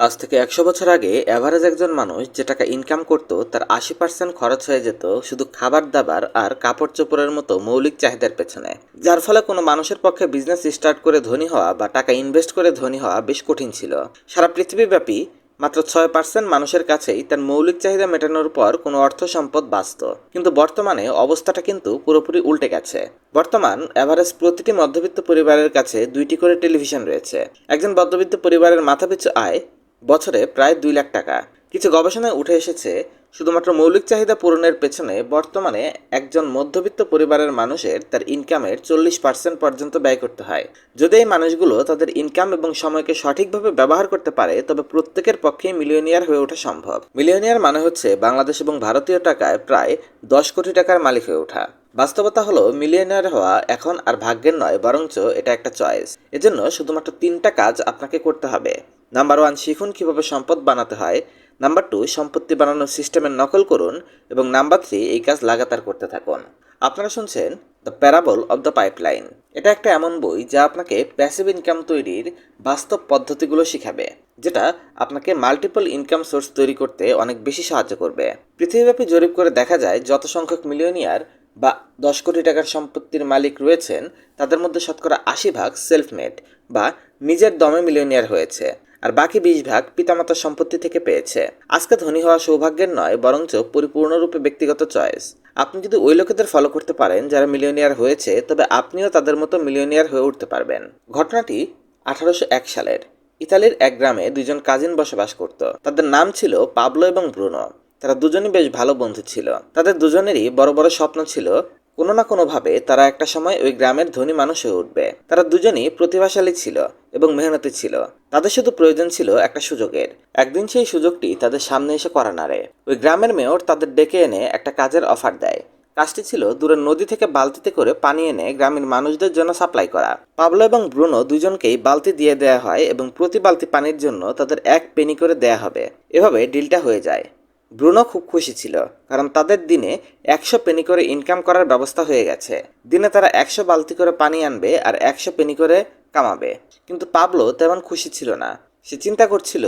আজ থেকে একশো বছর আগে অ্যাভারেজ একজন মানুষ যে টাকা ইনকাম করত, তার আশি পার্সেন্ট খরচ হয়ে যেত শুধু খাবার দাবার আর কাপড় চোপড়ের মতো মৌলিক চাহিদার পেছনে। যার ফলে কোনো মানুষের পক্ষে বিজনেস স্টার্ট করে ধনী হওয়া বা টাকা ইনভেস্ট করে ধনী হওয়া বেশ কঠিন ছিল। সারা পৃথিবীব্যাপী মাত্র ছয় পার্সেন্ট মানুষের কাছেই তার মৌলিক চাহিদা মেটানোর পর কোনো অর্থ সম্পদ বাঁচত। কিন্তু বর্তমানে অবস্থাটা কিন্তু পুরোপুরি উল্টে গেছে। বর্তমান এভারেজ প্রতিটি মধ্যবিত্ত পরিবারের কাছে দুইটি করে টেলিভিশন রয়েছে। একজন মধ্যবিত্ত পরিবারের মাথাপিছু আয় বছরে প্রায় দুই লাখ টাকা। কিছু গবেষণায় উঠে এসেছে, শুধুমাত্র মৌলিক চাহিদা পূরণের পেছনে বর্তমানে একজন মধ্যবিত্ত পরিবারের মানুষের তার ইনকামের চল্লিশ পার্সেন্ট পর্যন্ত ব্যয় করতে হয়। যদি এই মানুষগুলো তাদের ইনকাম এবং সময়কে সঠিকভাবে ব্যবহার করতে পারে, তবে প্রত্যেকের পক্ষেই মিলিয়নিয়ার হয়ে ওঠা সম্ভব। মিলিয়নিয়ার মানে হচ্ছে বাংলাদেশ এবং ভারতীয় টাকায় প্রায় দশ কোটি টাকার মালিক হয়ে ওঠা। বাস্তবতা হলো মিলিয়নিয়ার হওয়া এখন আর ভাগ্যের নয়, বরঞ্চ এটা একটা চয়েস এজন্য শুধুমাত্র তিনটা কাজ আপনাকে করতে হবে। নাম্বার ওয়ান শিখুন কীভাবে সম্পদ বানাতে হয়। নাম্বার টু সম্পত্তি বানানোর সিস্টেমের নকল করুন। এবং নাম্বার থ্রি এই কাজ লাগাতার করতে থাকুন। আপনারা শুনছেন the parable of the pipeline এটা একটা এমন বই যা আপনাকে প্যাসিভ ইনকাম তৈরির বাস্তব পদ্ধতিগুলো শিখাবে, যেটা আপনাকে মাল্টিপল ইনকাম সোর্স তৈরি করতে অনেক বেশি সাহায্য করবে। পৃথিবীব্যাপী জরিপ করে দেখা যায়, যত সংখ্যক মিলিয়নিয়ার বা দশ কোটি টাকার সম্পত্তির মালিক রয়েছেন, তাদের মধ্যে শতকরা আশি ভাগ সেলফ মেড বা নিজের দমে মিলিয়নিয়ার হয়েছে। আর বাকি বিশ ভাগ পিতামাতার সম্পত্তি থেকে পেয়েছে। আজকে ধনী হওয়া সৌভাগ্যের নয়, বরঞ্চ পরিপূর্ণরূপে ব্যক্তিগত চয়েস। আপনি যদি ওই লোকেদের ফলো করতে পারেন যারা মিলিয়নিয়ার হয়েছে, তবে আপনিও তাদের মতো মিলিয়নিয়ার হয়ে উঠতে পারবেন। ঘটনাটি আঠারোশো এক সালের। ইতালির এক গ্রামে দুইজন কাজিন বসবাস করত। তাদের নাম ছিল পাবলো এবং ব্রুনো। তারা দুজনই বেশ ভালো বন্ধু ছিল। তাদের দুজনেরই বড় বড় স্বপ্ন ছিল কোনো না কোনোভাবে তারা একটা সময় ওই গ্রামের ধনী মানুষ হয়ে উঠবে। তারা দুজনই প্রতিভাশালী ছিল এবং মেহনতি ছিল। তাদের শুধু প্রয়োজন ছিল একটা সুযোগের। একদিন সেই সুযোগটি তাদের সামনে এসে করা নাড়ে। ওই গ্রামের মেয়র তাদের ডেকে এনে একটা কাজের অফার দেয়। কাজটি ছিল দূরের নদী থেকে বালতিতে করে পানি এনে গ্রামের মানুষদের জন্য সাপ্লাই করা। পাবলো এবং ব্রুনো দুজনকেই বালতি দিয়ে দেয়া হয় এবং প্রতি বালতি পানির জন্য তাদের এক পেনি করে দেয়া হবে। এভাবে ডিলটা হয়ে যায়। ব্রুনো খুব খুশি ছিল, কারণ তাদের দিনে একশো পেনি করে ইনকাম করার ব্যবস্থা হয়ে গেছে। দিনে তারা একশো বালতি করে পানি আনবে আর একশো পেনি করে কামাবে। কিন্তু পাবলো তেমন খুশি ছিল না। সে চিন্তা করছিল,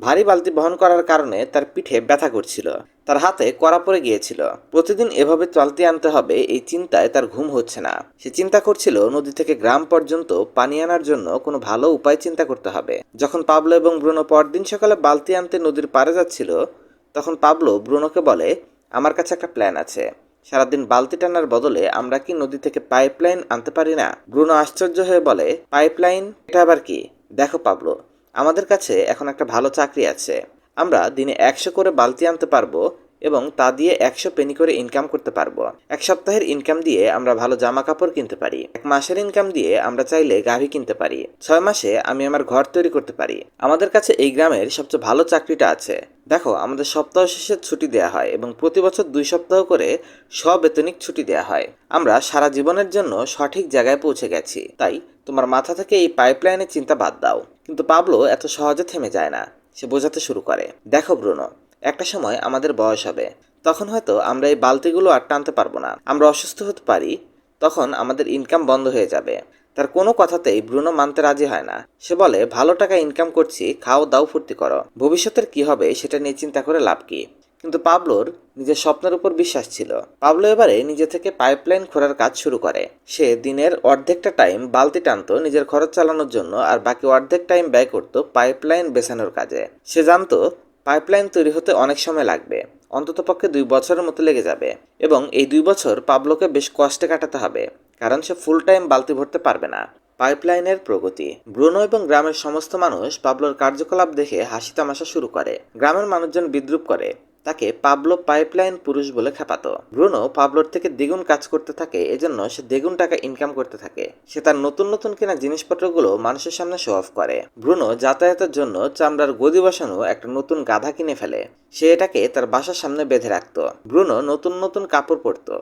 ভারী বালতি বহন করার কারণে তার পিঠে ব্যথা করছিল। তার হাতে কড়া পড়ে গিয়েছিল। প্রতিদিন এভাবে বালতি আনতে হবে এই চিন্তায় তার ঘুম হচ্ছে না। সে চিন্তা করছিল, নদী থেকে গ্রাম পর্যন্ত পানি আনার জন্য কোনো ভালো উপায় চিন্তা করতে হবে। যখন পাবলো এবং ব্রুনো পরদিন সকালে বালতি আনতে নদীর পাড়ে যাচ্ছিল তখন পাবলো ব্রুনোকে বলে, আমার কাছে একটা প্ল্যান আছে। সারাদিন বালতি টানার বদলে আমরা কি নদী থেকে পাইপলাইন আনতে পারি না? ব্রুনো আশ্চর্য হয়ে বলে, পাইপলাইন? এটা আবার কি? দেখো পাবলো, আমাদের কাছে এখন একটা ভালো চাকরি আছে। আমরা দিনে একশো করে বালতি আনতে পারব এবং তা দিয়ে একশো পেনি করে ইনকাম করতে পারব। এক সপ্তাহের ইনকাম দিয়ে আমরা ভালো জামা কাপড় কিনতে পারি। এক মাসের ইনকাম দিয়ে আমরা চাইলে গাভী কিনতে পারি। ছয় মাসে আমি আমার ঘর তৈরি করতে পারি। আমাদের কাছে এই গ্রামের সবচেয়ে ভালো চাকরিটা আছে। দেখো, আমাদের সপ্তাহ শেষে ছুটি দেওয়া হয় এবং প্রতি বছর দুই সপ্তাহ করে সবেতনিক ছুটি দেওয়া হয়। আমরা সারা জীবনের জন্য সঠিক জায়গায় পৌঁছে গেছি। তাই তোমার মাথা থেকে এই পাইপলাইনের চিন্তা বাদ দাও। কিন্তু পাবলো এত সহজে থেমে যায় না। সে বোঝাতে শুরু করে। দেখো, ব্রুনো একটা সময় আমাদের বয়স হবে। তখন হয়তো আমরা এই বালতিগুলো আর টানতে পারব না। আমরা অসুস্থ হতে পারি, তখন আমাদের ইনকাম বন্ধ হয়ে যাবে। তার কোনো কথাতেই ব্রুনো মানতে রাজি হয় না। সে বলে, ভালো টাকা ইনকাম করছি, খাও, দাও, ফুর্তি করো। ভবিষ্যতের কি হবে সেটা নিয়ে চিন্তা করে লাভ কি? কিন্তু পাবলোর নিজের স্বপ্নের উপর বিশ্বাস ছিল। পাবলো এবারে নিজে থেকে পাইপলাইন খোঁড়ার কাজ শুরু করে। সে দিনের অর্ধেকটা টাইম বালতি টানতো নিজের খরচ চালানোর জন্য আর বাকি অর্ধেক টাইম ব্যয় করতো পাইপলাইন বেছানোর কাজে। সে জানতো পাইপলাইন তৈরি হতে অনেক সময় লাগবে। অন্ততপক্ষে দুই বছরের মতো লেগে যাবে। এবং এই দুই বছর পাবলোকে বেশ কষ্টে কাটাতে হবে, কারণ সে ফুল টাইম বালতি ভরতে পারবে না। পাইপলাইনের প্রগতি। ব্রুনো এবং গ্রামের সমস্ত মানুষ পাবলোর কার্যকলাপ দেখে হাসি তামাশা শুরু করে। গ্রামের মানুষজন বিদ্রুপ করে। তাকে পাবলো পাইপলাইন পুরুষ বলে খেপাতো ব্রুনো পাবলোর থেকে দ্বিগুণ কাজ করতে থাকে, এজন্য সে দ্বিগুণ টাকা ইনকাম করতে থাকে। সে তার নতুন নতুন কেনা জিনিসপত্রগুলো মানুষের সামনে শো অফ করে। ব্রুনো যাতায়াতের জন্য চামড়ার গদি বসানো একটা নতুন গাধা কিনে ফেলে। সে এটাকে তার বাসার সামনে বেঁধে রাখতো। ব্রুনো নতুন নতুন কাপড় পরতো।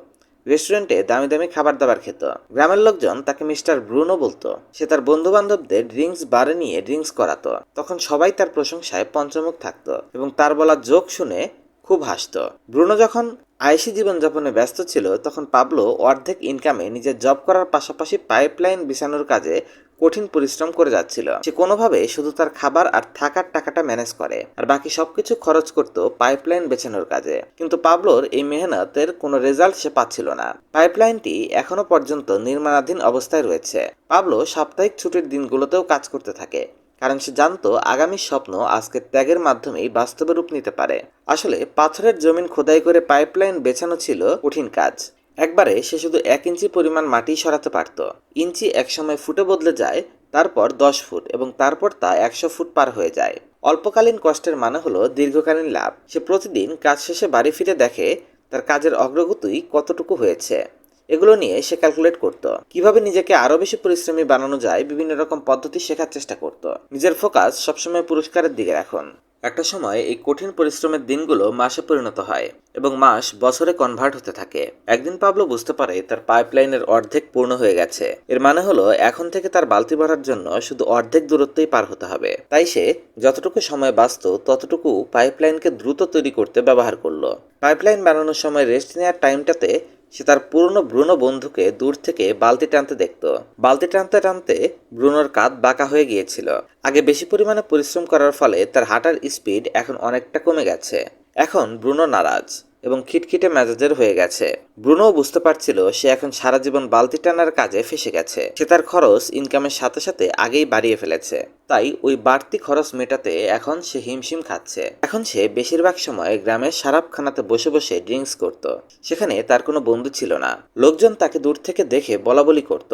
রেস্টুরেন্টে দামি দামি খাবার দাবার খেত। গ্রামের লোকজন তাকে মিস্টার ব্রুনো বলতো। সে তার বন্ধু বান্ধবদের ড্রিঙ্কস বারে নিয়ে ড্রিঙ্কস করাতো। তখন সবাই তার প্রশংসায় পঞ্চমুখ থাকতো এবং তার বলা জোক শুনে খুব হাসতো। ব্রুনো যখন আয়েসি জীবনযাপনে ব্যস্ত ছিল, তখন পাবলো অর্ধেক ইনকামে নিজের জব করার পাশাপাশি পাইপলাইন বিছানোর কাজে কঠিন পরিশ্রম করে যাচ্ছিল। সে কোনোভাবে শুধু তার খাবার আর থাকার টাকাটা ম্যানেজ করে, আর বাকি সবকিছু খরচ করত পাইপলাইন বেছানোর কাজে। কিন্তু পাবলোর এই মেহনতের কোনো রেজাল্ট সে পাচ্ছিল না। পাইপলাইনটি এখনও পর্যন্ত নির্মাণাধীন অবস্থায় রয়েছে। পাবলো সাপ্তাহিক ছুটির দিনগুলোতেও কাজ করতে থাকে। কারণ সে জানতো আগামী স্বপ্ন আজকে ত্যাগের মাধ্যমেই বাস্তবে রূপ নিতে পারে। আসলে পাথরের জমিন খোদাই করে পাইপলাইন বেছানো ছিল কঠিন কাজ। একবারে সে শুধু এক ইঞ্চি পরিমাণ মাটি সরাতে পারত। ইঞ্চি একসময় ফুটে বদলে যায়, তারপর দশ ফুট এবং তারপর তা একশো ফুট পার হয়ে যায়। অল্পকালীন কষ্টের মানে হলো দীর্ঘকালীন লাভ। সে প্রতিদিন কাজ শেষে বাড়ি ফিরে দেখে তার কাজের অগ্রগতি কতটুকু হয়েছে। এগুলো নিয়ে সে ক্যালকুলেট করত। কীভাবে নিজেকে আরও বেশি পরিশ্রমী বানানো যায়, বিভিন্ন রকম পদ্ধতি শেখার চেষ্টা করত। নিজের ফোকাস সবসময় পুরস্কারের দিকে রাখুন। একটা সময় এই কঠিন পরিশ্রমের দিনগুলো মাসে পরিণত হয় এবং মাস বছরে কনভার্ট হতে থাকে। একদিন পাবলো বুঝতে পারে তার পাইপলাইনের অর্ধেক পূর্ণ হয়ে গেছে। এর মানে হলো, এখন থেকে তার বালতি ভরার জন্য শুধু অর্ধেক দূরত্বই পার হতে হবে। তাই সে যতটুকু সময় বাঁচত, ততটুকু পাইপলাইনকে দ্রুত তৈরি করতে ব্যবহার করল। পাইপলাইন বানানোর সময় রেস্ট নেওয়ার টাইমটাতে সে তার পুরনো ব্রুনো বন্ধুকে দূর থেকে বালতি টানতে দেখত। বালতি টানতে টানতে ব্রুনোর কাঁধ বাঁকা হয়ে গিয়েছিল। আগে বেশি পরিমাণে পরিশ্রম করার ফলে তার হাঁটার স্পিড এখন অনেকটা কমে গেছে। এখন ব্রুনো নারাজ। এবং খিটখিটে মেজাজের হয়ে গেছে। ব্রুনো বুঝতে পারছিল সে এখন সারা জীবন বালতি টানার কাজে ফেসে গেছে। সে তার খরচ ইনকামের সাথে সাথে আগেই বাড়িয়ে ফেলেছে। তাই ওই বাড়তি খরচ মেটাতে এখন সে হিমশিম খাচ্ছে। এখন সে বেশিরভাগ সময় গ্রামের সারাপখানাতে বসে বসে ড্রিঙ্কস করত। সেখানে তার কোনো বন্ধু ছিল না। লোকজন তাকে দূর থেকে দেখে বলা বলি করত।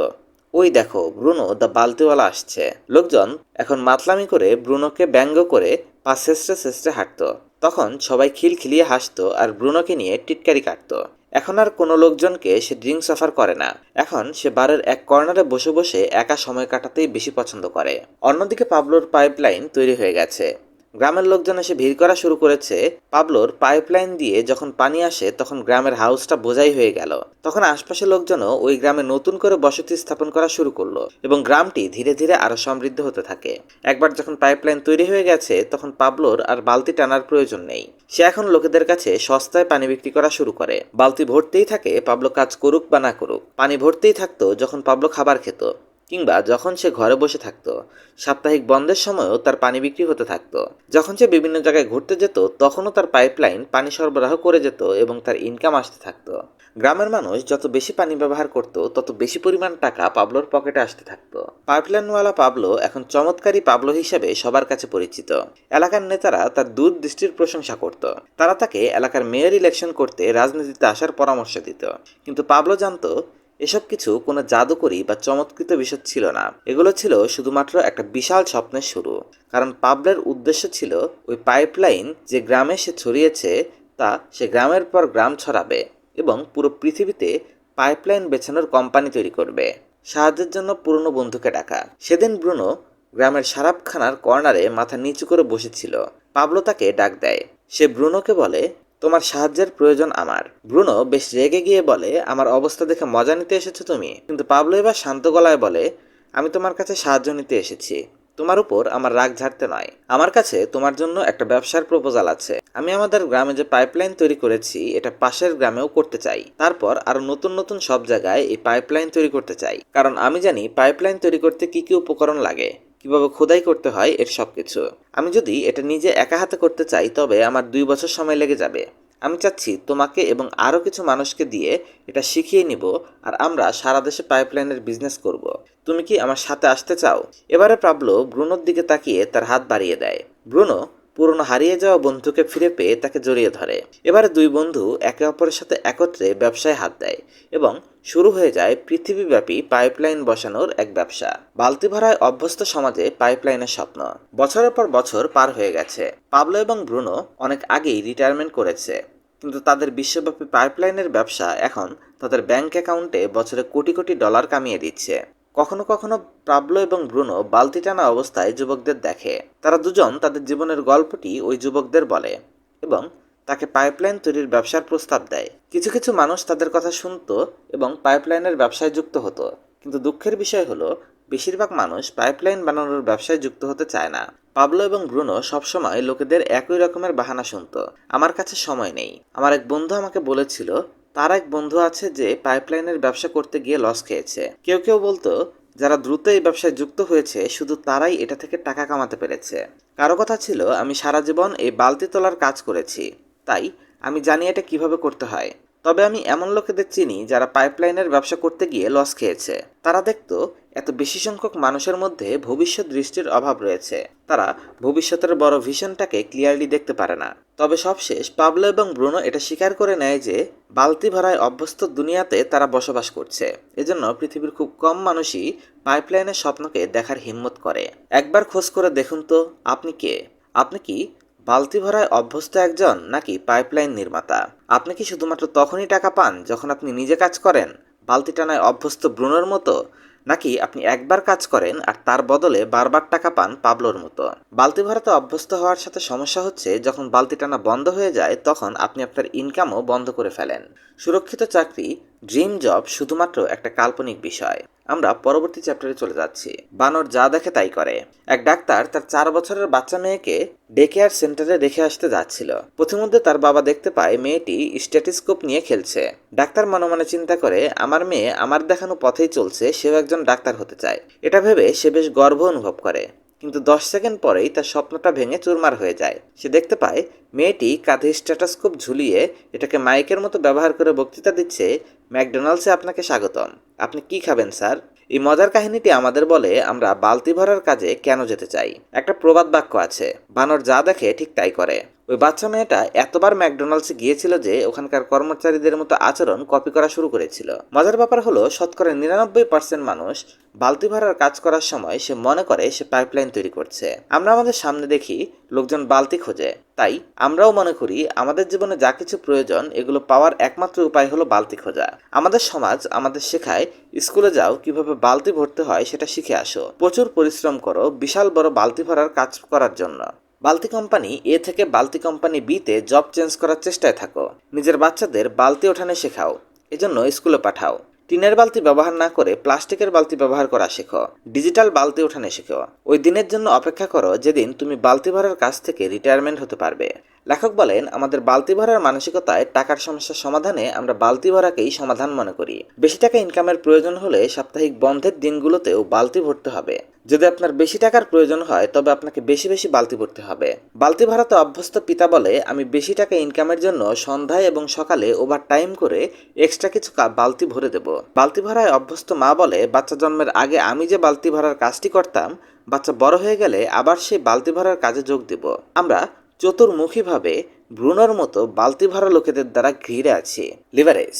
ওই দেখো, ব্রুনো দ্য বালতিওয়ালা আসছে। লোকজন এখন মাতলামি করে ব্রুনোকে ব্যঙ্গ করে পা শেষে শেষে হাঁটতো। তখন সবাই খিলখিলিয়ে হাসতো আর ব্রুনোকে নিয়ে টিটকারি কাটত। এখন আর কোনো লোকজনকে সে ড্রিঙ্কস অফার করে না। এখন সে বারের এক কর্নারে বসে বসে একা সময় কাটাতেই বেশি পছন্দ করে। অন্যদিকে পাবলোর পাইপলাইন তৈরি হয়ে গেছে। গ্রামের লোকজন এসে ভিড় করা শুরু করেছে। পাবলোর পাইপলাইন দিয়ে যখন পানি আসে, তখন গ্রামের হাউসটা বোঝাই হয়ে গেল। তখন আশপাশের লোকজনও ওই গ্রামে নতুন করে বসতি স্থাপন করা শুরু করল এবং গ্রামটি ধীরে ধীরে আরও সমৃদ্ধ হতে থাকে। একবার যখন পাইপলাইন তৈরি হয়ে গেছে, তখন পাবলোর আর বালতি টানার প্রয়োজন নেই। সে এখন লোকেদের কাছে সস্তায় পানি বিক্রি করা শুরু করে। বালতি ভরতেই থাকে, পাবলো কাজ করুক বা না করুক। পানি ভরতেই থাকতো যখন পাবলো খাবার খেত। কিংবা যখন সে ঘরে বসে থাকতো, সাপ্তাহিক বন্ধের সময়ও তার পানি বিক্রি হতে থাকতো। যখন সে বিভিন্ন জায়গায় ঘুরতে যেত, তখনও তার পাইপলাইন পানি সরবরাহ করে যেত এবং তার ইনকাম আসতে থাকতো। গ্রামের মানুষ যত বেশি পানি ব্যবহার করত, তত বেশি পরিমাণ টাকা পাবলোর পকেটে আসতে থাকতো। পাইপলাইনওয়ালা পাবলো এখন চমৎকারী পাবলো হিসেবে সবার কাছে পরিচিত। এলাকার নেতারা তার দূরদৃষ্টির প্রশংসা করত। তারা তাকে এলাকার মেয়র ইলেকশন করতে রাজনীতিতে আসার পরামর্শ দিত। কিন্তু পাবলো জানতো এসব কিছু কোনো জাদুকরি বা চমৎকৃত বিষয় ছিল না। এগুলো ছিল শুধুমাত্র একটা বিশাল স্বপ্নের শুরু। কারণ পাবলের উদ্দেশ্য ছিল ওই পাইপলাইন যে গ্রামে সে ছড়িয়েছে, তা সে গ্রামের পর গ্রাম ছড়াবে এবং পুরো পৃথিবীতে পাইপলাইন বেছানোর কোম্পানি তৈরি করবে। সাহায্যের জন্য পুরনো বন্ধুকে ডাকা। সেদিন ব্রুনো গ্রামের সারাপখানার কর্নারে মাথা নিচু করে বসেছিল। পাবলো তাকে ডাক দেয়। সে ব্রুনোকে বলে তোমার সাহায্যের প্রয়োজন আমার। ব্রুনো বেশ রেগে গিয়ে বলে, আমার অবস্থা দেখে মজা নিতে এসেছ তুমি? কিন্তু পাবলো এবার শান্ত গলায় বলে, আমি তোমার কাছে সাহায্য নিতে এসেছি। তোমার উপর আমার রাগ ঝাড়তে নয়। আমার কাছে তোমার জন্য একটা ব্যবসার প্রপোজাল আছে। আমি আমাদের গ্রামে যে পাইপলাইন তৈরি করেছি, এটা পাশের গ্রামেও করতে চাই। তারপর আরও নতুন নতুন সব জায়গায় এই পাইপলাইন তৈরি করতে চাই। কারণ আমি জানি পাইপলাইন তৈরি করতে কি কি উপকরণ লাগে, কীভাবে খোদাই করতে হয় এর সবকিছু। আমি যদি এটা নিজে একা হাতে করতে চাই, তবে আমার দুই বছর সময় লেগে যাবে। আমি চাচ্ছি তোমাকে এবং আরও কিছু মানুষকে দিয়ে এটা শিখিয়ে নিব আর আমরা সারা দেশে পাইপলাইনের বিজনেস করব। তুমি কি আমার সাথে আসতে চাও এবারে পাবলো ব্রুনোর দিকে তাকিয়ে তার হাত বাড়িয়ে দেয় ব্রুনো পুরনো হারিয়ে যাওয়া বন্ধুকে ফিরে পেয়ে তাকে জড়িয়ে ধরে। এবারে দুই বন্ধু একে অপরের সাথে একত্রে ব্যবসায় হাত দেয় এবং শুরু হয়ে যায় পৃথিবীব্যাপী পাইপলাইন বসানোর এক ব্যবসা। বালতি ভরায় অভ্যস্ত সমাজে পাইপলাইনের স্বপ্ন। বছরের পর বছর পার হয়ে গেছে। পাবলো এবং ব্রুনো অনেক আগেই রিটায়ারমেন্ট করেছে। কিন্তু তাদের বিশ্বব্যাপী পাইপলাইনের ব্যবসা এখন তাদের ব্যাংক অ্যাকাউন্টে বছরে কোটি কোটি ডলার কামিয়ে দিচ্ছে। কখনো কখনো পাবলো এবং ব্রুনো বালতি টানা অবস্থায় যুবকদের দেখে। তারা দুজন তাদের জীবনের গল্পটি ওই যুবকদের বলে এবং তাকে পাইপলাইন তৈরির ব্যবসার প্রস্তাব দেয়। কিছু কিছু মানুষ তাদের কথা শুনতো এবং পাইপলাইনের ব্যবসায় যুক্ত হতো। কিন্তু দুঃখের বিষয় হলো, বেশিরভাগ মানুষ পাইপলাইন বানানোর ব্যবসায় যুক্ত হতে চায় না। পাবলো এবং ব্রুনো সবসময় লোকেদের একই রকমের বাহানা শুনতো। আমার কাছে সময় নেই। আমার এক বন্ধু আমাকে বলেছিল তার এক বন্ধু আছে যে পাইপলাইনের ব্যবসা করতে গিয়ে লস খেয়েছে। কেউ কেউ বলতো, যারা দ্রুত এই ব্যবসায় যুক্ত হয়েছে, শুধু তারাই এটা থেকে টাকা কামাতে পেরেছে। কারও কথা ছিল, আমি সারা জীবন এই বালতি তোলার কাজ করেছি। তাই আমি জানি এটা কীভাবে করতে হয়। তবে আমি এমন লোকেদের চিনি যারা পাইপলাইনের ব্যবসা করতে গিয়ে লস খেয়েছে। তারা দেখতো, এত বেশি সংখ্যক মানুষের মধ্যে ভবিষ্যৎ দৃষ্টির অভাব রয়েছে। তারা ভবিষ্যতের বড় ভিশনটাকে ক্লিয়ারলি দেখতে পারে না। তবে সবশেষ পাবলো এবং ব্রুনো এটা স্বীকার করে নেয় যে, বালতি ভরায় অভ্যস্ত দুনিয়াতে তারা বসবাস করছে। এজন্য পৃথিবীর খুব কম মানুষই পাইপলাইনের স্বপ্নকে দেখার হিম্মত করে। একবার খোঁজ করে দেখুন তো, আপনি কে? আপনি কি বালতি ভরায় অভ্যস্ত একজন নাকি পাইপলাইন নির্মাতা? আপনি কি শুধুমাত্র তখনই টাকা পান যখন আপনি নিজে কাজ করেন? বালতি টানায় অভ্যস্ত ব্রুনোর মতো? নাকি আপনি একবার কাজ করেন আর তার বদলে বারবার টাকা পান পাবলোর মতো? বালতি ভরাতে অভ্যস্ত হওয়ার সাথে সমস্যা হচ্ছে, যখন বালতি টানা বন্ধ হয়ে যায়, তখন আপনি আপনার ইনকামও বন্ধ করে ফেলেন। সুরক্ষিত চাকরি ড্রিম জব শুধুমাত্র একটা কাল্পনিক বিষয়। আমরা পরবর্তী চ্যাপ্টারে চলে যাচ্ছি। বানর যা দেখে তাই করে। এক ডাক্তার তার চার বছরের বাচ্চা মেয়েকে ডে কেয়ার সেন্টারে রেখে আসতে যাচ্ছিল। পথিমধ্যে তার বাবা দেখতে পায় মেয়েটি স্ট্যাটিস্কোপ নিয়ে খেলছে। ডাক্তার মনে মনে চিন্তা করে, আমার মেয়ে আমার দেখানো পথেই চলছে, সেও একজন ডাক্তার হতে চায়। এটা ভেবে সে বেশ গর্ব অনুভব করে। কিন্তু দশ সেকেন্ড পরেই তার স্বপ্নটা ভেঙে চুরমার হয়ে যায়। সে দেখতে পায়, মেয়েটি কাঁধে স্ট্যাটাস্কোপ ঝুলিয়ে এটাকে মাইকের মতো ব্যবহার করে বক্তৃতা দিচ্ছে, ম্যাকডোনাল্ডসে আপনাকে স্বাগতম। আপনি কি খাবেন, স্যার? এই মজার কাহিনীটি আমাদের বলে আমরা বালতি ভরার কাজে কেন যেতে চাই। একটা প্রবাদ বাক্য আছে, বানর যা দেখে ঠিক তাই করে। ওই বাচ্চা মেয়েটা এতবার ম্যাকডোনাল্ডসে গিয়েছিল যে ওখানকার কর্মচারীদের মতো আচরণ কপি করা শুরু করেছিল। মজার ব্যাপার হলো, শতকরা নিরানব্বই পার্সেন্ট মানুষ বালতি ভরার কাজ করার সময় সে মনে করে সে পাইপলাইন তৈরি করছে। আমরা আমাদের সামনে দেখি লোকজন বালতি খোঁজে। তাই আমরাও মনে করি আমাদের জীবনে যা কিছু প্রয়োজন, এগুলো পাওয়ার একমাত্র উপায় হলো বালতি খোঁজা। আমাদের সমাজ আমাদের শেখায় স্কুলে যাও, কীভাবে বালতি ভরতে হয় সেটা শিখে আসো। প্রচুর পরিশ্রম করো, বিশাল বড় বালতি ভরার কাজ করার জন্য। বালতি কোম্পানি এ থেকে বালতি কোম্পানি বিতে জব চেঞ্জ করার চেষ্টায় থাকো। নিজের বাচ্চাদের বালতি ওঠানে শেখাও। এজন্য স্কুলে পাঠাও। টিনের বালতি ব্যবহার না করে প্লাস্টিকের বালতি ব্যবহার করা শেখো। ডিজিটাল বালতি ওঠানে শেখো। ওই দিনের জন্য অপেক্ষা করো যেদিন তুমি বালতি ভরার কাছ থেকে রিটায়ারমেন্ট হতে পারবে। লেখক বলেন, আমাদের বালতি ভরার মানসিকতায় টাকার সমস্যার সমাধানে আমরা বালতি ভরাকেই সমাধান মনে করি। বেশি টাকা ইনকামের প্রয়োজন হলে সাপ্তাহিক বন্ধের দিনগুলোতেও বালতি ভরতে হবে। যদি আপনার বেশি টাকার প্রয়োজন হয়, তবে আপনাকে বেশি বেশি বালতি ভরতে হবে। বালতি ভাড়াতে অভ্যস্ত পিতা বলে, আমি বেশি টাকা ইনকামের জন্য সন্ধ্যায় এবং সকালে ওভার টাইম করে এক্সট্রা কিছু বালতি ভরে দেব। বালতি ভাড়ায় অভ্যস্ত মা বলে, বাচ্চা জন্মের আগে আমি যে বালতি ভাড়ার কাজটি করতাম, বাচ্চা বড় হয়ে গেলে আবার সেই বালতি ভাড়ার কাজে যোগ দেব। আমরা চতুর্মুখীভাবে ব্রুনোর মতো বালতি ভরা লোকেদের দ্বারা ঘিরে আছে লিভারেজ,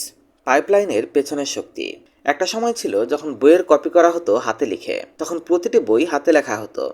পাইপলাইনের পেছনের শক্তি। একটা সময় ছিল যখন বইয়ের কপি করা হতো হাতে লিখে, তখন প্রতিটি বই হাতে লেখা হতো।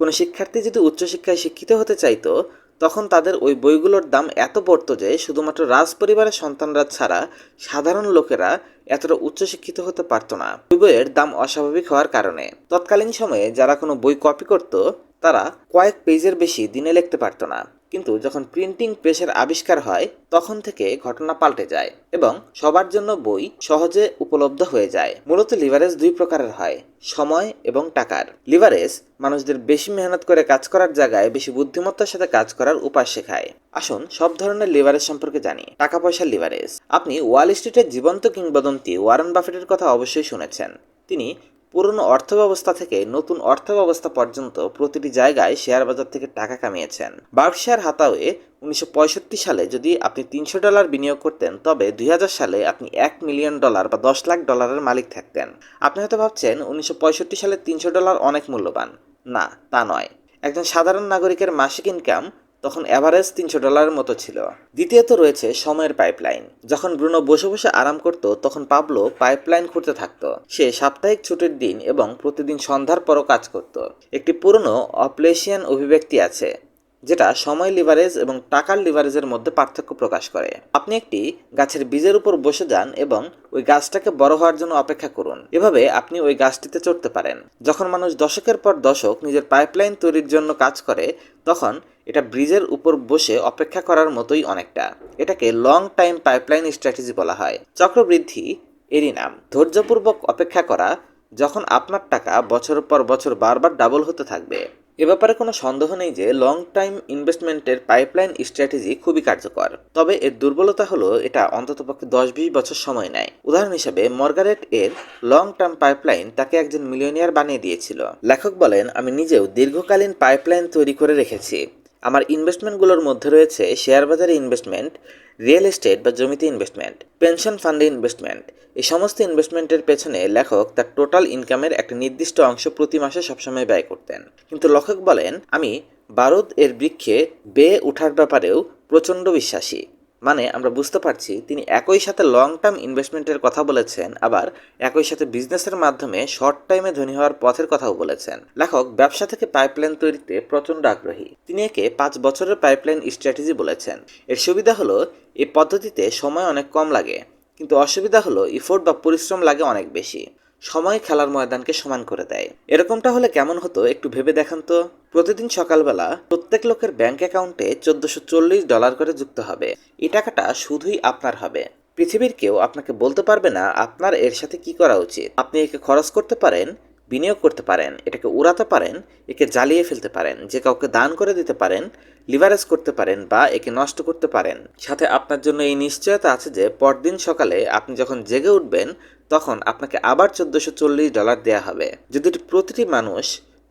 কোনো শিক্ষার্থী যদি উচ্চশিক্ষায় শিক্ষিত হতে চাইতো, তখন তাদের ওই বইগুলোর দাম এত পড়তো যে শুধুমাত্র রাজ পরিবারের সন্তানরা ছাড়া সাধারণ লোকেরা এতটা উচ্চশিক্ষিত হতে পারতো না। ওই বইয়ের দাম অস্বাভাবিক হওয়ার কারণে। তৎকালীন সময়ে যারা কোনো বই কপি করত তারা কয়েক পেজের বেশি দিনে লিখতে পারতো না। কিন্তু যখন প্রিন্টিং প্রেসের আবিষ্কার হয়, তখন থেকে ঘটনা পাল্টে যায় এবং সবার জন্য বই সহজে উপলব্ধ হয়ে যায়। মূলত লিভারেজ দুই প্রকারের হয়, সময় এবং টাকার। লিভারেজ মানুষদের বেশি মেহনত করে কাজ করার জায়গায় বেশি বুদ্ধিমত্তার সাথে কাজ করার উপায় শেখায়। আসুন সব ধরনের লিভারেজ সম্পর্কে জানি। টাকা পয়সার লিভারেজ। আপনি ওয়াল স্ট্রিটের জীবন্ত কিংবদন্তি ওয়ারেন বাফেটের কথা অবশ্যই শুনেছেন। তিনি পুরনো অর্থব্যবস্থা থেকে নতুন অর্থব্যবস্থা পর্যন্ত প্রতিটি জায়গায় শেয়ার বাজার থেকে টাকা কামিয়েছেন। বার্কশায়ার হাতাওয়ে উনিশশো পঁয়ষট্টি সালে যদি আপনি তিনশো ডলার বিনিয়োগ করতেন, তবে দুই হাজার সালে আপনি এক মিলিয়ন ডলার বা দশ লাখ ডলারের মালিক থাকতেন। আপনি হয়তো ভাবছেন, উনিশশো পঁয়ষট্টি সালে তিনশো ডলার অনেক মূল্যবান। না, তা নয়। একজন সাধারণ নাগরিকের মাসিক ইনকাম তখন অ্যাভারেজ তিনশো ডলারের মতো ছিল। দ্বিতীয়ত রয়েছে সময়ের পাইপলাইন। যখন ব্রুনো বসে বসে আরাম করত, তখন পাবলো পাইপলাইন খুঁড়তে থাকত। সে সাপ্তাহিক ছুটির দিন এবং প্রতিদিন সন্ধ্যার পরও কাজ করত। একটি পুরনো অপলেশিয়ান অভিব্যক্তি আছে। যেটা সময় লিভারেজ এবং টাকার লিভারেজের মধ্যে পার্থক্য প্রকাশ করে। আপনি একটি গাছের বীজের উপর বসে যান এবং ওই গাছটাকে বড় হওয়ার জন্য অপেক্ষা করুন। এভাবে আপনি ওই গাছটিতে চড়তে পারেন। যখন মানুষ দশকের পর দশক নিজের পাইপলাইন তৈরির জন্য কাজ করে, তখন এটা ব্রিজের উপর বসে অপেক্ষা করার মতোই অনেকটা। এটাকে লং টাইম পাইপলাইন স্ট্র্যাটেজি বলা হয়। চক্রবৃদ্ধি এরই নাম। ধৈর্যপূর্বক অপেক্ষা করা যখন আপনার টাকা বছর পর বছর বারবার ডাবল হতে থাকবে। এ ব্যাপারে কোনো সন্দেহ নেই যে লং টাইম ইনভেস্টমেন্টের পাইপলাইন স্ট্র্যাটেজি খুবই কার্যকর। তবে এর দুর্বলতা হলো এটা অন্ততপক্ষে দশ বিশ বছর সময় নেয়। উদাহরণ হিসেবে মর্গারেট এর লং টার্ম পাইপলাইন তাকে একজন মিলিয়নিয়ার বানিয়ে দিয়েছিল। লেখক বলেন, আমি নিজেও দীর্ঘকালীন পাইপলাইন তৈরি করে রেখেছি। আমার ইনভেস্টমেন্টগুলোর মধ্যে রয়েছে শেয়ার বাজারে ইনভেস্টমেন্ট, রিয়েল এস্টেট বা জমিতে ইনভেস্টমেন্ট, পেনশন ফান্ডে ইনভেস্টমেন্ট। এই সমস্ত ইনভেস্টমেন্টের পেছনে লেখক তার টোটাল ইনকামের একটা নির্দিষ্ট অংশ প্রতি মাসে সবসময় ব্যয় করতেন। কিন্তু লেখক বলেন, আমি বারুদ এর বৃক্ষে বেয়ে ওঠার ব্যাপারেও প্রচণ্ড বিশ্বাসী। মানে আমরা বুঝতে পারছি তিনি একই সাথে লং টার্ম ইনভেস্টমেন্টের কথা বলেছেন, আবার একই সাথে বিজনেসের মাধ্যমে শর্ট টাইমে ধনী হওয়ার পথের কথাও বলেছেন। লেখক, ব্যবসা থেকে পাইপলাইন তৈরিতে প্রচণ্ড আগ্রহী। তিনি একে পাঁচ বছরের পাইপলাইন স্ট্র্যাটেজি বলেছেন। এর সুবিধা হলো এই পদ্ধতিতে সময় অনেক কম লাগে, কিন্তু অসুবিধা হলো ইফোর্ট বা পরিশ্রম লাগে অনেক বেশি। সময় খেলার ময়দানকে সমান করে দেয়। এরকমটা হলে কেমন হতো? একটু ভেবে দেখান তো। প্রতিদিন সকালবেলা প্রত্যেক লোকের ব্যাংক অ্যাকাউন্টে চোদ্দশো চল্লিশ ডলার করে যুক্ত হবে। এই টাকাটা শুধুই আপনার হবে। পৃথিবীর কেউ আপনাকে বলতে পারবে না আপনার এর সাথে কি করা উচিত। আপনি একে খরচ করতে পারেন বিনিয়োগ করতে পারেন, এটাকে উড়াতে পারেন, একে জ্বালিয়ে ফেলতে পারেন, যে কাউকে দান করে দিতে পারেন লিভারেজ করতে পারেন বা একে নষ্ট করতে পারেন। সাথে আপনার জন্য এই নিশ্চয়তা আছে যে, পরদিন সকালে আপনি যখন জেগে উঠবেন, তখন আপনাকে আবার চোদ্দোশো চল্লিশ ডলার দেওয়া হবে। যদি প্রতিটি মানুষ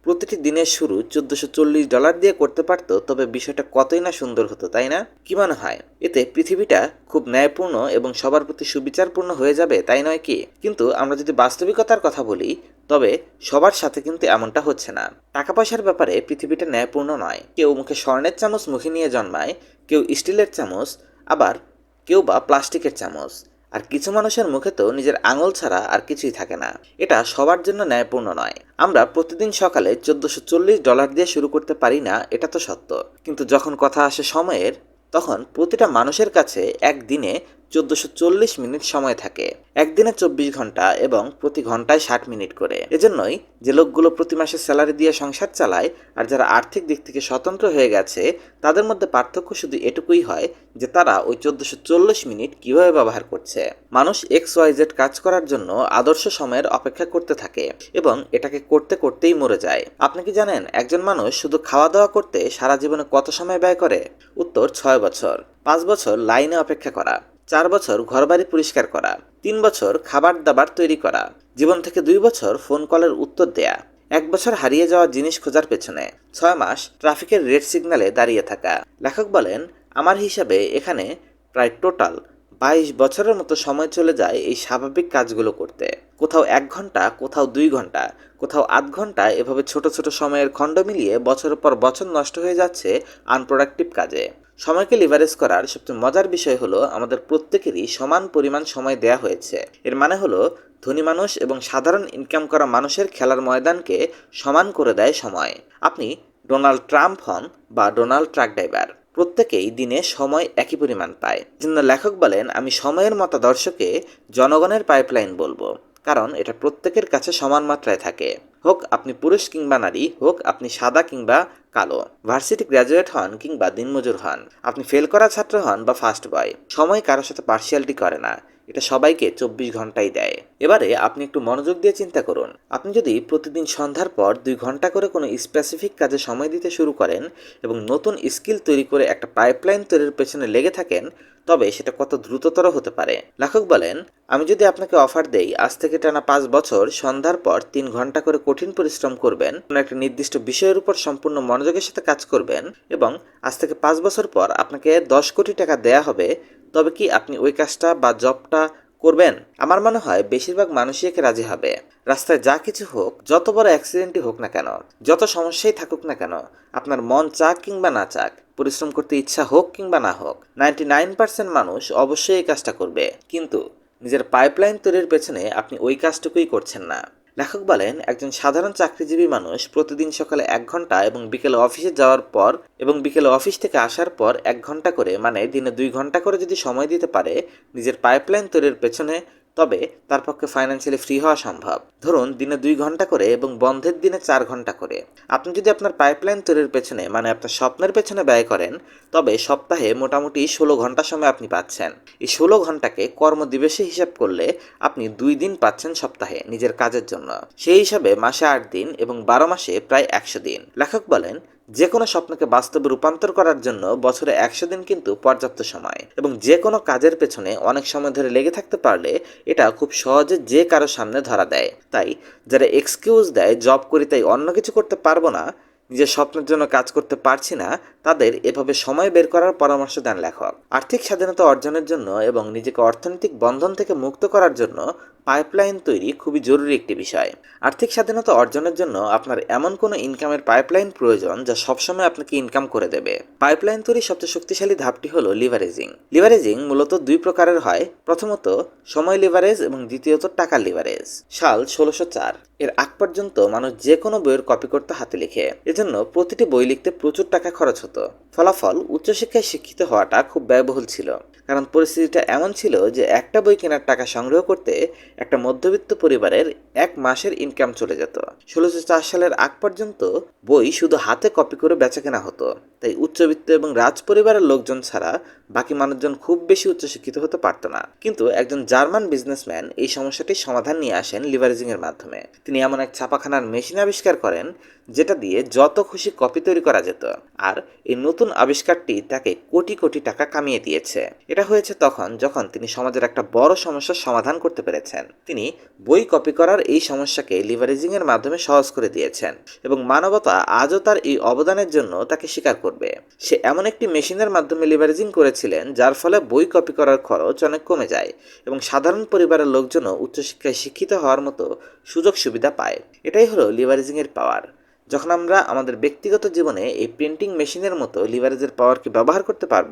প্রতিটি দিনের শুরু চোদ্দশো চল্লিশ ডলার দিয়ে করতে পারতো, তবে বিষয়টা কতই না সুন্দর হতো, তাই না? কি মনে হয়? এতে পৃথিবীটা খুব ন্যায়পূর্ণ এবং সবার প্রতি সুবিচারপূর্ণ হয়ে যাবে, তাই নয় কি? কিন্তু আমরা যদি বাস্তবিকতার কথা বলি তবে সবার সাথে কিন্তু এমনটা হচ্ছে না। টাকা পয়সার ব্যাপারে পৃথিবীটা ন্যায়পূর্ণ নয়। কেউ মুখে স্বর্ণের চামচ মুখে নিয়ে জন্মায়, কেউ স্টিলের চামচ, আবার কেউ বা প্লাস্টিকের চামচ। আর কিছু মানুষের মুখে তো নিজের আঙুল ছাড়া আর কিছুই থাকে না। এটা সবার জন্য ন্যায়পূর্ণ নয়। আমরা প্রতিদিন সকালে চোদ্দশো চল্লিশ ডলার দিয়ে শুরু করতে পারি না, এটা তো সত্য। কিন্তু যখন কথা আসে সময়ের, তখন প্রতিটা মানুষের কাছে একদিনে চোদ্দশো চল্লিশ মিনিট সময় থাকে। একদিনে চব্বিশ ঘণ্টা এবং প্রতি ঘন্টায় ষাট মিনিট করে। এজন্যই যে লোকগুলো প্রতি মাসে স্যালারি দিয়ে সংসার চালায় আর যারা আর্থিক দিক থেকে স্বতন্ত্র হয়ে গেছে, তাদের মধ্যে পার্থক্য শুধু এটুকুই হয় যে তারা ওই চোদ্দশো চল্লিশ মিনিট কীভাবে ব্যবহার করছে। মানুষ এক্স ওয়াই জেড কাজ করার জন্য আদর্শ সময়ের অপেক্ষা করতে থাকে এবং এটাকে করতে করতেই মরে যায়। আপনি কি জানেন একজন মানুষ শুধু খাওয়া দাওয়া করতে সারা জীবনে কত সময় ব্যয় করে? উত্তর, ছয় বছর। পাঁচ বছর লাইনে অপেক্ষা করা। চার বছর ঘরবাড়ি পরিষ্কার করা, তিন বছর খাবার দাবার তৈরি করা, জীবন থেকে দুই বছর ফোন কলের উত্তর দেয়া, এক বছর হারিয়ে যাওয়া জিনিস খোঁজার পেছনে ছয় মাস ট্রাফিকের রেড সিগনালে দাঁড়িয়ে থাকা। লেখক বলেন, আমার হিসাবে এখানে প্রায় টোটাল বাইশ বছরের মতো সময় চলে যায় এই স্বাভাবিক কাজগুলো করতে। কোথাও এক ঘণ্টা, কোথাও দুই ঘণ্টা, কোথাও আধ ঘণ্টা এভাবে ছোট ছোট সময়ের খণ্ড মিলিয়ে বছরের পর বছর নষ্ট হয়ে যাচ্ছে আনপ্রোডাক্টিভ কাজে। সময়কে লিভারেজ করার সবচেয়ে মজার বিষয় হলো আমাদের প্রত্যেকেরই সমান পরিমাণ সময় দেয়া হয়েছে। এর মানে হলো ধনী মানুষ এবং সাধারণ ইনকাম করা মানুষের খেলার ময়দানকে সমান করে দেয় সময়। আপনি ডোনাল্ড ট্রাম্প হন বা ডোনাল্ড ট্রাক ড্রাইভার প্রত্যেকেই দিনে সময় একই পরিমাণ পায়। জন্য লেখক বলেন, আমি সময়ের মতাদর্শকে জনগণের পাইপলাইন বলব। কারণ এটা প্রত্যেকের কাছে সমান মাত্রায় থাকে। হোক আপনি পুরুষ কিংবা নারী, হোক আপনি সাদা কিংবা কালো ভার্সিটি গ্র্যাজুয়েট হন কিংবা দিনমজুর হন, আপনি ফেল করা ছাত্র হন বা ফার্স্ট বয় সময় কারোর সাথে পার্সিয়ালিটি করে না। এটা সবাইকে চব্বিশ ঘন্টাই দেয়। এবারে আপনি একটু মনোযোগ দিয়ে চিন্তা করুন। আপনি যদি প্রতিদিন সন্ধ্যার পর দুই ঘণ্টা করে কোনো স্পেসিফিক কাজে সময় দিতে শুরু করেন এবং নতুন স্কিল তৈরি করে একটা পাইপলাইন তৈরির পেছনে লেগে থাকেন, তবে সেটা কত দ্রুততর হতে পারে। লেখক বলেন, আমি যদি আপনাকে অফার দেই, আজ থেকে টানা পাঁচ বছর সন্ধ্যার পর তিন ঘণ্টা করে কঠিন পরিশ্রম করবেন, কোনো একটা নির্দিষ্ট বিষয়ের উপর সম্পূর্ণ মনোযোগের সাথে কাজ করবেন এবং আজ থেকে পাঁচ বছর পর আপনাকে দশ কোটি টাকা দেয়া হবে তবে কি আপনি ওই কাজটা বা জবটা করবেন? আমার মনে হয় বেশিরভাগ মানুষই একে রাজি হবে। রাস্তায় যা কিছু হোক, যত বড় অ্যাক্সিডেন্টই হোক না কেন, যত সমস্যাই থাকুক না কেন, আপনার মন চাক কিংবা না চাক, পরিশ্রম করতে ইচ্ছা হোক কিংবা না হোক নাইনটি নাইন পার্সেন্ট মানুষ অবশ্যই এই কাজটা করবে। কিন্তু নিজের পাইপলাইন তৈরির পেছনে আপনি ওই কাজটুকুই করছেন না। লেখক বলেন, একজন সাধারণ চাকরিজীবী মানুষ প্রতিদিন সকালে এক ঘণ্টা এবং বিকেলে অফিসে যাওয়ার পর এবং বিকেলে অফিস থেকে আসার পর এক ঘণ্টা করে মানে দিনে দুই ঘণ্টা করে যদি সময় দিতে পারে, নিজের পাইপলাইন তৈরির পেছনে তবে তার পক্ষে ফাইন্যান্সিয়ালি ফ্রি হওয়া সম্ভব। ধরুন, দিনে দুই ঘণ্টা করে এবং বন্ধের দিনে চার ঘণ্টা করে। আপনি যদি আপনার পাইপলাইন তৈরির পেছনে মানে আপনার স্বপ্নের পেছনে ব্যয় করেন, তবে সপ্তাহে মোটামুটি ষোলো ঘণ্টা সময় আপনি পাচ্ছেন। এই ষোলো ঘন্টাকে কর্মদিবসে হিসাব করলে আপনি দুই দিন পাচ্ছেন সপ্তাহে নিজের কাজের জন্য। সেই হিসাবে মাসে আট দিন এবং বারো মাসে প্রায় একশো দিন। লেখক বলেন যে কোনো স্বপ্নকে বাস্তবে রূপান্তর করার জন্য বছরে একশো দিন কিন্তু পর্যাপ্ত সময়। এবং যে কোনো কাজের পেছনে অনেক সময় ধরে লেগে থাকতে পারলে এটা খুব সহজে যে কারও সামনে ধরা দেয়। তাই যারা এক্সকিউজ দেয় জব করি তাই অন্য কিছু করতে পারব না, নিজের স্বপ্নের জন্য কাজ করতে পারছি না, তাদের এভাবে সময় বের করার পরামর্শ দেন লেখক। আর্থিক স্বাধীনতা অর্জনের জন্য এবং নিজেকে অর্থনৈতিক বন্ধন থেকে মুক্ত করার জন্য পাইপলাইন তৈরি খুবই জরুরি একটি বিষয়। আর্থিক স্বাধীনতা অর্জনের জন্য আপনার এমন কোনো ইনকামের পাইপলাইন প্রয়োজন যা সবসময় আপনাকে ইনকাম করে দেবে। পাইপলাইন তৈরির সবচেয়ে শক্তিশালী ধাপটি হলো লিভারেজিং। লিভারেজিং মূলত দুই প্রকারের হয়। প্রথমত, সময় লিভারেজ এবং দ্বিতীয়ত, টাকা লিভারেজ। সাল ষোলোশো চার। এর আগ পর্যন্ত মানুষ যে কোনো বইয়ের কপি করতে হাতে লিখে। এজন্য প্রতিটি বই লিখতে প্রচুর টাকা খরচ হতো। ফলাফল উচ্চশিক্ষায় শিক্ষিত হওয়াটা খুব ব্যয়বহুল ছিল। কারণ পরিস্থিতিটা এমন ছিল যে একটা বই কেনার টাকা সংগ্রহ করতে একটা মধ্যবিত্ত পরিবারের এক মাসের ইনকাম চলে যেত। ষোলোশো চার সালের আগ পর্যন্ত বই শুধু হাতে কপি করে বেচা কেনা হতো। তাই উচ্চবিত্ত এবং রাজ পরিবারের লোকজন ছাড়া বাকি মানুষজন খুব বেশি উচ্চশিক্ষিত হতে পারত না। কিন্তু একজন জার্মান বিজনেসম্যান এই সমস্যাটির সমাধান নিয়ে আসেন লিভারেজিং এর মাধ্যমে। তিনি এমন এক ছাপাখানার মেশিন আবিষ্কার করেন যেটা দিয়ে যত খুশি কপি তৈরি করা যেত। আর এই নতুন আবিষ্কারটি তাকে কোটি কোটি টাকা কামিয়ে দিয়েছে। এটা হয়েছে তখন, যখন তিনি সমাজের একটা বড় সমস্যার সমাধান করতে পেরেছেন। তিনি বই কপি করার এই সমস্যাকে লিভারেজিং এর মাধ্যমে সহজ করে দিয়েছেন এবং মানবতা আজও তার এই অবদানের জন্য তাকে স্বীকার করবে। সে এমন একটি মেশিনের মাধ্যমে লিভারেজিং করেছিলেন, যার ফলে বই কপি করার খরচ অনেক কমে যায় এবং সাধারণ পরিবারের লোকজনও উচ্চশিক্ষায় শিক্ষিত হওয়ার মতো সুযোগ সুবিধা পায়। এটাই হলো লিভারেজিং এর পাওয়ার যখন আমরা আমাদের ব্যক্তিগত জীবনে এই প্রিন্টিং মেশিনের মতো লিভারেজের পাওয়ারকে ব্যবহার করতে পারব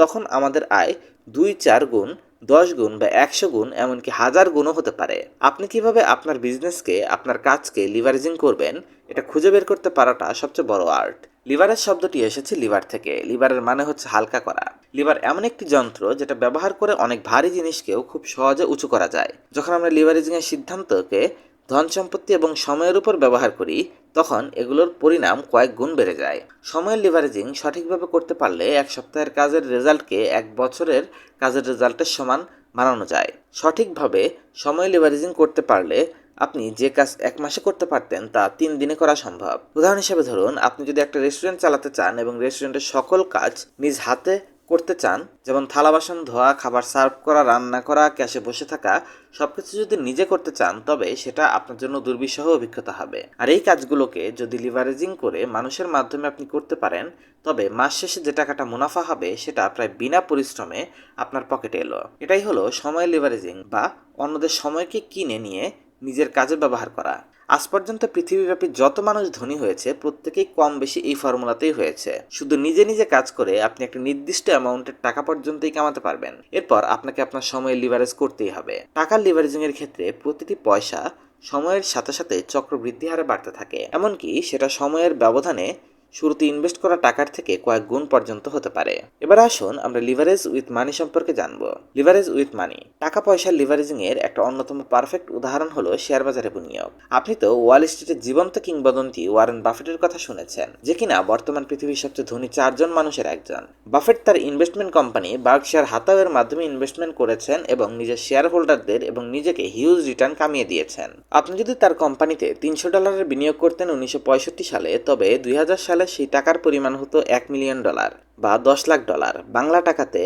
তখন আমাদের আয় দুই, চার গুণ, দশ গুণ বা একশো গুণ, এমনকি হাজার গুণও হতে পারে। আপনি কীভাবে আপনার বিজনেসকে, আপনার কাজকে লিভারেজিং করবেন, এটা খুঁজে বের করতে পারাটা সবচেয়ে বড় আর্ট লিভারের শব্দটি এসেছে লিভার থেকে। লিভারের মানে হচ্ছে হালকা করা। লিভার এমন একটি যন্ত্র যেটা ব্যবহার করে অনেক ভারী জিনিসকেও খুব সহজে উঁচু করা যায়। যখন আমরা লিভারেজিং এর সিদ্ধান্তকে ধন সম্পত্তি এবং সময়ের উপর ব্যবহার করি তখন এগুলোর পরিণাম কয়েক গুণ বেড়ে যায়। সময়ের লিভারেজিং সঠিকভাবে করতে পারলে এক সপ্তাহের কাজের রেজাল্টকে এক বছরের কাজের রেজাল্টের সমান বানানো যায়। সঠিকভাবে সময় লিভারেজিং করতে পারলে আপনি যে কাজ এক মাসে করতে পারতেন তা তিন দিনে করা সম্ভব। উদাহরণ হিসেবে ধরুন, আপনি যদি একটা রেস্টুরেন্ট চালাতে চান এবং রেস্টুরেন্টের সকল কাজ নিজ হাতে করতে চান, যেমন থালা বাসন ধোয়া, খাবার সার্ভ করা, রান্না করা, ক্যাশে বসে থাকা, সবকিছু যদি নিজে করতে চান, তবে সেটা আপনার জন্য দুর্বিষহ অভিজ্ঞতা হবে। আর এই কাজগুলোকে যদি লিভারেজিং করে মানুষের মাধ্যমে আপনি করতে পারেন, তবে মাস শেষে যে টাকাটা মুনাফা হবে, সেটা প্রায় বিনা পরিশ্রমে আপনার পকেটে এলো। এটাই হলো সময় লিভারেজিং বা অন্যদের সময়কে কিনে নিয়ে নিজের কাজে ব্যবহার করা। আজ পর্যন্ত পৃথিবীব্যাপী যত মানুষ ধনী হয়েছে, প্রত্যেকেই কম বেশি এই ফর্মুলাতেই হয়েছে। শুধু নিজে নিজে কাজ করে আপনি একটা নির্দিষ্ট অ্যামাউন্টের টাকা পর্যন্তই কামাতে পারবেন। এরপর আপনাকে আপনার সময়ের লিভারেজ করতেই হবে। টাকার লিভারেজিং এর ক্ষেত্রে প্রতিটি পয়সা সময়ের সাথে সাথে চক্রবৃদ্ধি হারে বাড়তে থাকে। এমনকি সেটা সময়ের ব্যবধানে শুরুতে ইনভেস্ট করা টাকার থেকে কয়েক গুণ পর্যন্ত হতে পারে। এবার আসুন আমরা লিভারেজ উইথ মানি সম্পর্কে জানব। লিভারেজ উইথ মানি টাকা পয়সার লিভারেজিং এর একটা অন্যতম পারফেক্ট উদাহরণ হলো শেয়ার বাজারে বিনিয়োগ। আপনি তো ওয়াল স্ট্রিটের জীবন্ত কিংবদন্তি ওয়ারেন বাফেটের কথা শুনেছেন, যে কিনা বর্তমান পৃথিবীর সবচেয়ে ধনী চারজন মানুষের একজন। বাফেট তার ইনভেস্টমেন্ট কোম্পানি বার্কশায়ার হাতাওয়ের মাধ্যমে ইনভেস্টমেন্ট করেছেন এবং নিজের শেয়ার হোল্ডারদের এবং নিজেকে হিউজ রিটার্ন কামিয়ে দিয়েছেন। আপনি যদি তার কোম্পানিতে তিনশো ডলারের বিনিয়োগ করতেন উনিশশো পঁয়ষট্টি সালে, তবে দুই সালে সেই টাকার পরিমাণ হতো এক মিলিয়ন ডলার বা দশ লাখ ডলার। বাংলা টাকাতে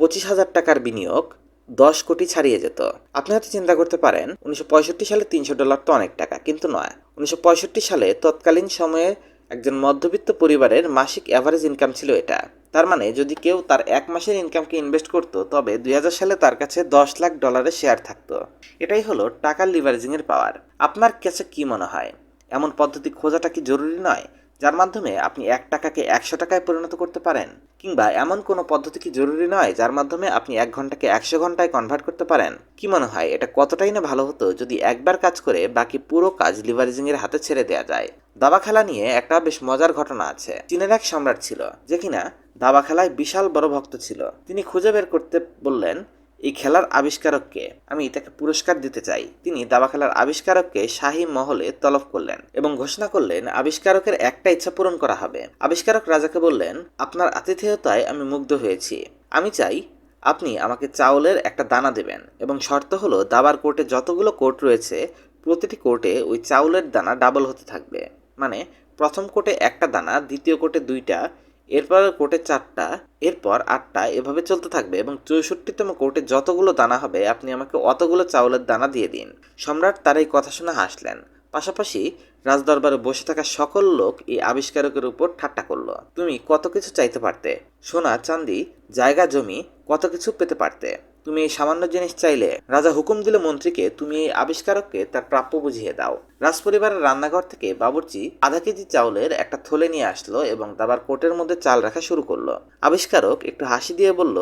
পঁচিশ হাজার টাকার বিনিয়োগ দশ কোটি ছাড়িয়ে যেত। আপনি হয়তো চিন্তা করতে পারেন, উনিশশো সালে তিনশো ডলার তো অনেক টাকা, কিন্তু নয়। উনিশশো সালে তৎকালীন সময়ে একজন মধ্যবিত্ত পরিবারের মাসিক অ্যাভারেজ ইনকাম ছিল এটা। তার মানে যদি কেউ তার এক মাসের ইনকামকে ইনভেস্ট করতো, তবে দুই হাজার সালে তার কাছে দশ লাখ ডলারের শেয়ার থাকতো। এটাই হলো টাকার লিভারেজিং এর পাওয়ার আপনার কাছে কি মনে হয়? এমন পদ্ধতি খোঁজাটা কি জরুরি নয়? যার মাধ্যমে আপনি এক টাকাকে একশো টাকায় পরিণত করতে পারেন, কিংবা এমন কোনো পদ্ধতি কি জরুরি নয় যার মাধ্যমে আপনি এক ঘন্টাকে একশো ঘন্টায় কনভার্ট করতে পারেন? কি মনে হয়, এটা কতটাই না ভালো হতো যদি একবার কাজ করে বাকি পুরো কাজ লিভারেজিং এর হাতে ছেড়ে দেওয়া যায়? দাবা খেলা নিয়ে একটা বেশ মজার ঘটনা আছে। চীনের এক সম্রাট ছিল, যে কিনা দাবা খেলায় বিশাল বড় ভক্ত ছিল। তিনি খুঁজে বের করতে বললেন এই খেলার আবিষ্কারককে আমি তাকে পুরস্কার দিতে চাই। তিনি দাবা খেলার আবিষ্কারককে শাহী মহলে তলব করলেন এবং ঘোষণা করলেন আবিষ্কারকের একটা ইচ্ছা পূরণ করা হবে। আবিষ্কারক রাজাকে বললেন, আপনার আতিথেয়তায় আমি মুগ্ধ হয়েছি। আমি চাই আপনি আমাকে চাউলের একটা দানা দেবেন এবং শর্ত হলো দাবার কোর্টে যতগুলো কোর্ট রয়েছে, প্রতিটি কোর্টে ওই চাউলের দানা ডাবল হতে থাকবে। মানে প্রথম কোর্টে একটা দানা, দ্বিতীয় কোর্টে দুইটা এরপর কোর্টে চারটা, এরপর আটটা, এভাবে চলতে থাকবে এবং চৌষট্টিতম কোর্টে যতগুলো দানা হবে, আপনি আমাকে অতগুলো চাউলের দানা দিয়ে দিন। সম্রাট তার এই কথা শুনে হাসলেন। পাশাপাশি রাজদরবারে বসে থাকা সকল লোক এই আবিষ্কারকের উপর ঠাট্টা করল। তুমি কত কিছু চাইতে পারতে? সোনা চান্দি জায়গা, জমি, কত কিছু পেতে পারতে? তুমি এই সামান্য জিনিস চাইলে রাজা হুকুম দিল মন্ত্রীকে, তুমি এই আবিষ্কারককে তার প্রাপ্য বুঝিয়ে দাও। রাজপরিবারের রান্নাঘর থেকে বাবুর্চি আধা কেজি চাউলের একটা থলে নিয়ে আসলো এবং দাবার কোটের মধ্যে চাল রাখা শুরু করল। আবিষ্কারক একটু হাসি দিয়ে বলল,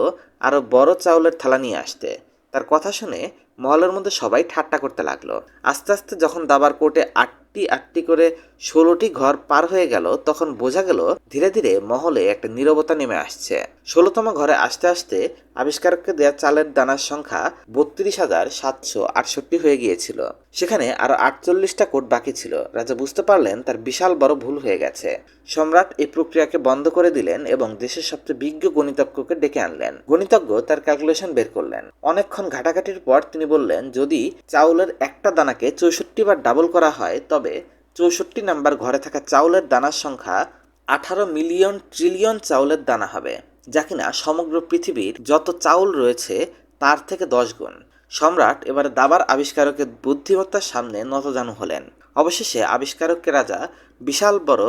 আরও বড় চাউলের থালা নিয়ে আসতে। তার কথা শুনে মহলের মধ্যে সবাই ঠাট্টা করতে লাগল। আস্তে আস্তে যখন দাবার কোর্টে আটটি আটটি করে ষোলোটি ঘর পার হয়ে গেল, তখন বোঝা গেল ধীরে ধীরে মহলে একটা নীরবতা নেমে আসছে। ষোলোতম ঘরে আসতে আসতে আবিষ্কারককে দেওয়া চালের দানার সংখ্যা বত্রিশ হাজার সাতশো আটষট্টি হয়ে গিয়েছিল। সেখানে আরও আটচল্লিশটা কোট বাকি ছিল। রাজা বুঝতে পারলেন তার বিশাল বড় ভুল হয়ে গেছে। সম্রাট এই প্রক্রিয়াকে বন্ধ করে দিলেন এবং দেশের সবচেয়ে বিজ্ঞ গণিতজ্ঞকে ডেকে আনলেন। গণিতজ্ঞ তার ক্যালকুলেশন বের করলেন। অনেকক্ষণ ঘাটাঘাটির পর তিনি বললেন, যদি চাউলের একটা দানাকে চৌষট্টি বার ডাবল করা হয়, তবে চৌষট্টি নাম্বার ঘরে থাকা চাউলের দানার সংখ্যা আঠারো মিলিয়ন ট্রিলিয়ন চাউলের দানা হবে, যা কিনা সমগ্র পৃথিবীর যত চাউল রয়েছে, তার থেকে দশ গুণ। সম্রাট এবারে দাবার আবিষ্কারকের বুদ্ধিমত্তার সামনে নতজানু হলেন। অবশেষে আবিষ্কারককে রাজা বিশাল বড়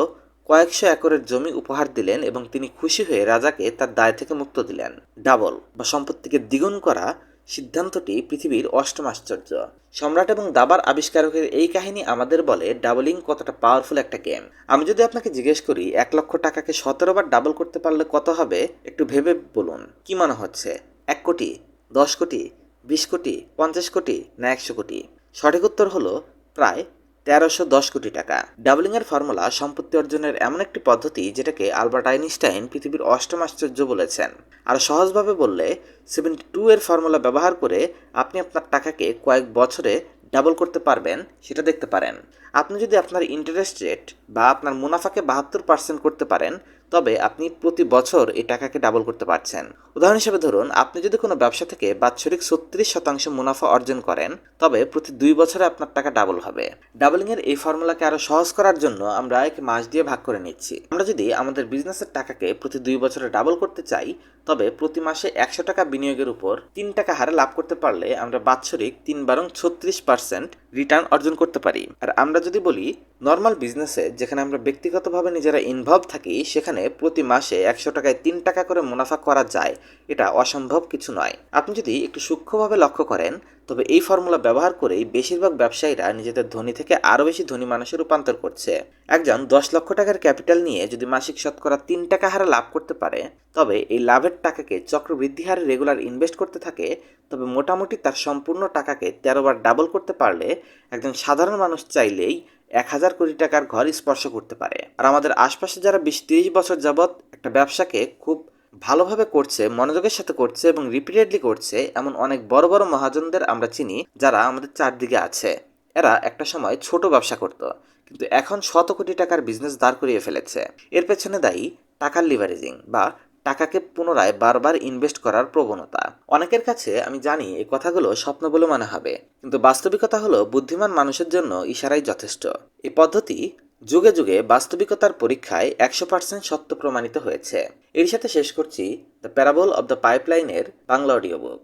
কয়েকশো একরের জমি উপহার দিলেন এবং তিনি খুশি হয়ে রাজাকে তার দায় থেকে মুক্ত দিলেন। ডাবল বা সম্পত্তিকে দ্বিগুণ করা সিদ্ধান্তটি পৃথিবীর অষ্টম আশ্চর্য। সম্রাট এবং দাবার আবিষ্কারকের এই কাহিনী আমাদের বলে, ডাবলিং কতটা পাওয়ারফুল একটা গেম আমি যদি আপনাকে জিজ্ঞেস করি, এক লক্ষ টাকাকে সতেরো বার ডাবল করতে পারলে কত হবে, একটু ভেবে বলুন। কি মনে হচ্ছে? এক কোটি, দশ কোটি, বিশ কোটি, পঞ্চাশ কোটি না একশো কোটি? সঠিক উত্তর হলো, প্রায় তেরোশো দশ কোটি টাকা। ডাবলিং এর ফর্মুলা সম্পত্তি অর্জনের এমন একটি পদ্ধতি যেটাকে আলবার্ট আইনস্টাইন পৃথিবীর অষ্টম আশ্চর্য বলেছেন। আর সহজভাবে বললে সেভেন্টি টু এর ফর্মুলা ব্যবহার করে আপনি আপনার টাকাকে কয়েক বছরে ডাবল করতে পারবেন, সেটা দেখতে পারেন। আপনি যদি আপনার ইন্টারেস্ট রেট বা আপনার মুনাফাকে বাহাত্তর পার্সেন্ট করতে পারেন তবে আপনি প্রতি বছর এই টাকাকে ডাবল করতে পারছেন। উদাহরণ হিসেবে ধরুন, আপনি যদি কোনো ব্যবসা থেকে বাৎসরিক ছত্রিশ শতাংশ মুনাফা অর্জন করেন, তবে প্রতি দুই বছরে আপনার টাকা ডাবল হবে। ডাবলিং এর এই ফর্মুলাকে আরও সহজ করার জন্য আমরা এক মাস দিয়ে ভাগ করে নিচ্ছি। আমরা যদি আমাদের বিজনেসের টাকাকে প্রতি দুই বছরে ডাবল করতে চাই, তবে প্রতি মাসে একশো টাকা বিনিয়োগের উপর তিন টাকা হারে লাভ করতে পারলে আমরা বাৎসরিক তিন বারং ছত্রিশ পার্সেন্ট রিটার্ন অর্জন করতে পারি। আর আমরা যদি বলি নর্মাল বিজনেসে যেখানে আমরা ব্যক্তিগতভাবে নিজেরা ইনভলভ থাকি, সেখানে প্রতি মাসে একশো টাকায় তিন টাকা করে মুনাফা করা যায়। এটা অসম্ভব কিছু নয়। আপনি যদি একটু সূক্ষ্মভাবে লক্ষ্য করেন তবে এই ফর্মুলা ব্যবহার করেই বেশিরভাগ ব্যবসায়ীরা নিজেদের ধনী থেকে আরও বেশি ধনী মানুষে রূপান্তর করছে। একজন দশ লক্ষ টাকার ক্যাপিটাল নিয়ে যদি মাসিক শতকরা তিন টাকা হারে লাভ করতে পারে, তবে এই লাভের টাকাকে চক্রবৃদ্ধি হারে রেগুলার ইনভেস্ট করতে থাকে, তবে মোটামুটি তার সম্পূর্ণ টাকাকে তেরো বার ডাবল করতে পারলে একজন সাধারণ মানুষ চাইলেই এক হাজার কোটি টাকার ঘর স্পর্শ করতে পারে। আর আমাদের আশপাশে যারা বিশ তিরিশ বছর যাবৎ একটা ব্যবসাকে খুব ভালোভাবে করছে, মনোযোগের সাথে করছে এবং রিপিটেডলি করছে এমন অনেক বড় বড় মহাজনদের আমরা চিনি যারা আমাদের চারদিকে আছে। এরা একটা সময় ছোট ব্যবসা করত, কিন্তু এখন শত কোটি টাকার বিজনেস দাঁড় করিয়ে ফেলেছে। এর পেছনে দায়ী টাকার লিভারেজিং বা টাকাকে পুনরায় বারবার ইনভেস্ট করার প্রবণতা। অনেকের কাছে আমি জানি এই কথাগুলো স্বপ্ন বলে মনে হবে, কিন্তু বাস্তবিকতা হলো বুদ্ধিমান মানুষের জন্য ইশারাই যথেষ্ট। এই পদ্ধতি যুগে যুগে বাস্তবিকতার পরীক্ষায় একশো পার্সেন্ট সত্য প্রমাণিত হয়েছে। এর সাথে শেষ করছি দ্য প্যারাবল অব দ্য পাইপলাইনের বাংলা অডিও বুক